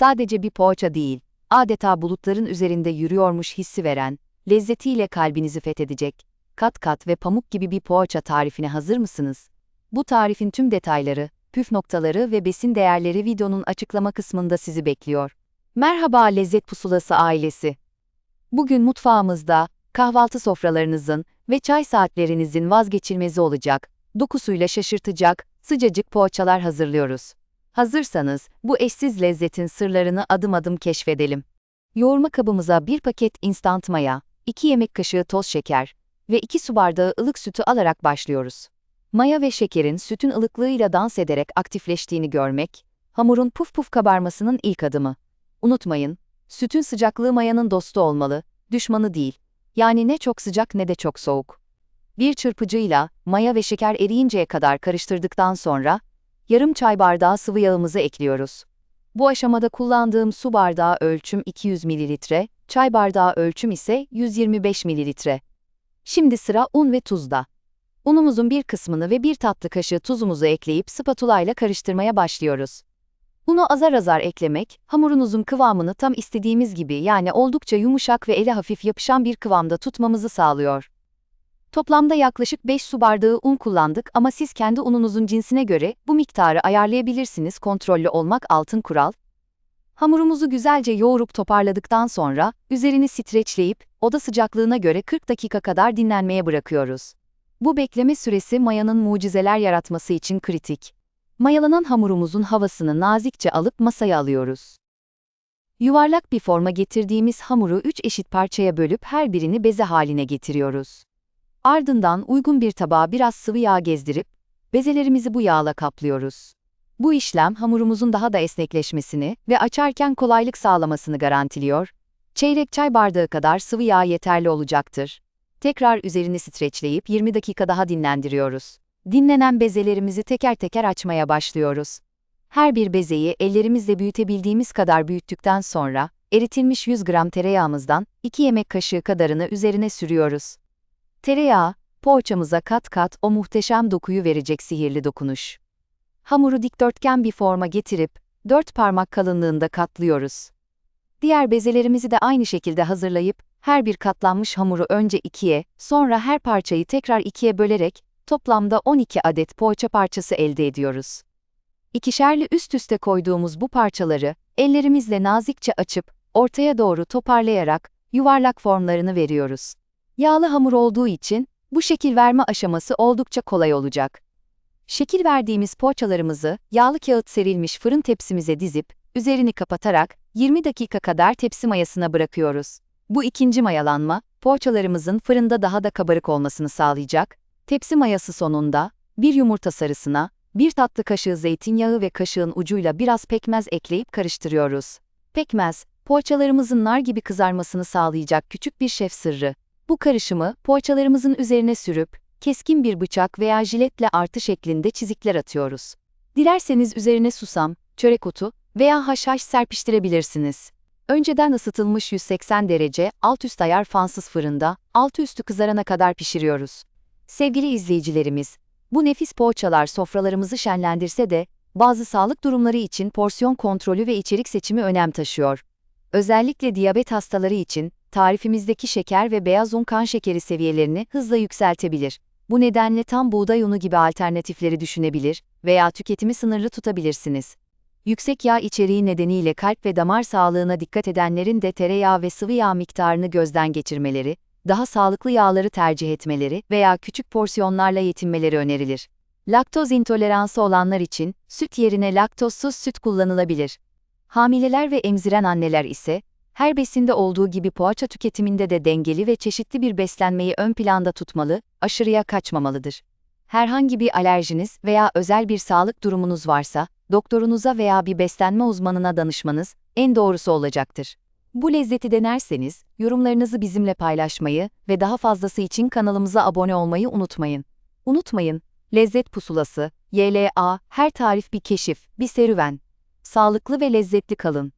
Sadece bir poğaça değil, adeta bulutların üzerinde yürüyormuş hissi veren, lezzetiyle kalbinizi fethedecek, kat kat ve pamuk gibi bir poğaça tarifine hazır mısınız? Bu tarifin tüm detayları, püf noktaları ve besin değerleri videonun açıklama kısmında sizi bekliyor. Merhaba Lezzet Pusulası ailesi. Bugün mutfağımızda, kahvaltı sofralarınızın ve çay saatlerinizin vazgeçilmezi olacak, dokusuyla şaşırtacak, sıcacık poğaçalar hazırlıyoruz. Hazırsanız, bu eşsiz lezzetin sırlarını adım adım keşfedelim. Yoğurma kabımıza bir paket instant maya, 2 yemek kaşığı toz şeker ve 2 su bardağı ılık sütü alarak başlıyoruz. Maya ve şekerin sütün ılıklığıyla dans ederek aktifleştiğini görmek, hamurun puf puf kabarmasının ilk adımı. Unutmayın, sütün sıcaklığı mayanın dostu olmalı, düşmanı değil. Yani ne çok sıcak ne de çok soğuk. Bir çırpıcıyla maya ve şeker eriyinceye kadar karıştırdıktan sonra yarım çay bardağı sıvı yağımızı ekliyoruz. Bu aşamada kullandığım su bardağı ölçüm 200 ml, çay bardağı ölçüm ise 125 ml. Şimdi sıra un ve tuzda. Unumuzun bir kısmını ve bir tatlı kaşığı tuzumuzu ekleyip spatula ile karıştırmaya başlıyoruz. Unu azar azar eklemek, hamurunuzun kıvamını tam istediğimiz gibi yani oldukça yumuşak ve ele hafif yapışan bir kıvamda tutmamızı sağlıyor. Toplamda yaklaşık 5 su bardağı un kullandık ama siz kendi ununuzun cinsine göre bu miktarı ayarlayabilirsiniz kontrollü olmak altın kural. Hamurumuzu güzelce yoğurup toparladıktan sonra üzerini streçleyip oda sıcaklığına göre 40 dakika kadar dinlenmeye bırakıyoruz. Bu bekleme süresi mayanın mucizeler yaratması için kritik. Mayalanan hamurumuzun havasını nazikçe alıp masaya alıyoruz. Yuvarlak bir forma getirdiğimiz hamuru 3 eşit parçaya bölüp her birini beze haline getiriyoruz. Ardından uygun bir tabağa biraz sıvı yağ gezdirip, bezelerimizi bu yağla kaplıyoruz. Bu işlem hamurumuzun daha da esnekleşmesini ve açarken kolaylık sağlamasını garantiliyor. Çeyrek çay bardağı kadar sıvı yağ yeterli olacaktır. Tekrar üzerini streçleyip 20 dakika daha dinlendiriyoruz. Dinlenen bezelerimizi teker teker açmaya başlıyoruz. Her bir bezeyi ellerimizle büyütebildiğimiz kadar büyüttükten sonra, eritilmiş 100 gram tereyağımızdan 2 yemek kaşığı kadarını üzerine sürüyoruz. Tereyağı, poğaçamıza kat kat o muhteşem dokuyu verecek sihirli dokunuş. Hamuru dikdörtgen bir forma getirip, dört parmak kalınlığında katlıyoruz. Diğer bezelerimizi de aynı şekilde hazırlayıp, her bir katlanmış hamuru önce ikiye, sonra her parçayı tekrar ikiye bölerek, toplamda 12 adet poğaça parçası elde ediyoruz. İkişerli üst üste koyduğumuz bu parçaları, ellerimizle nazikçe açıp, ortaya doğru toparlayarak, yuvarlak formlarını veriyoruz. Yağlı hamur olduğu için, bu şekil verme aşaması oldukça kolay olacak. Şekil verdiğimiz poğaçalarımızı, yağlı kağıt serilmiş fırın tepsimize dizip, üzerini kapatarak, 20 dakika kadar tepsi mayasına bırakıyoruz. Bu ikinci mayalanma, poğaçalarımızın fırında daha da kabarık olmasını sağlayacak. Tepsi mayası sonunda, bir yumurta sarısına, bir tatlı kaşığı zeytinyağı ve kaşığın ucuyla biraz pekmez ekleyip karıştırıyoruz. Pekmez, poğaçalarımızın nar gibi kızarmasını sağlayacak küçük bir şef sırrı. Bu karışımı poğaçalarımızın üzerine sürüp, keskin bir bıçak veya jiletle artı şeklinde çizikler atıyoruz. Dilerseniz üzerine susam, çörek otu veya haşhaş serpiştirebilirsiniz. Önceden ısıtılmış 180 derece alt üst ayar fansız fırında, altı üstü kızarana kadar pişiriyoruz. Sevgili izleyicilerimiz, bu nefis poğaçalar sofralarımızı şenlendirse de, bazı sağlık durumları için porsiyon kontrolü ve içerik seçimi önem taşıyor. Özellikle diyabet hastaları için, tarifimizdeki şeker ve beyaz un kan şekeri seviyelerini hızla yükseltebilir. Bu nedenle tam buğday unu gibi alternatifleri düşünebilir veya tüketimi sınırlı tutabilirsiniz. Yüksek yağ içeriği nedeniyle kalp ve damar sağlığına dikkat edenlerin de tereyağı ve sıvı yağ miktarını gözden geçirmeleri, daha sağlıklı yağları tercih etmeleri veya küçük porsiyonlarla yetinmeleri önerilir. Laktoz intoleransı olanlar için süt yerine laktozsuz süt kullanılabilir. Hamileler ve emziren anneler ise her besinde olduğu gibi poğaça tüketiminde de dengeli ve çeşitli bir beslenmeyi ön planda tutmalı, aşırıya kaçmamalıdır. Herhangi bir alerjiniz veya özel bir sağlık durumunuz varsa, doktorunuza veya bir beslenme uzmanına danışmanız en doğrusu olacaktır. Bu lezzeti denerseniz, yorumlarınızı bizimle paylaşmayı ve daha fazlası için kanalımıza abone olmayı unutmayın. Unutmayın, Lezzet Pusulası, YLA, her tarif bir keşif, bir serüven. Sağlıklı ve lezzetli kalın.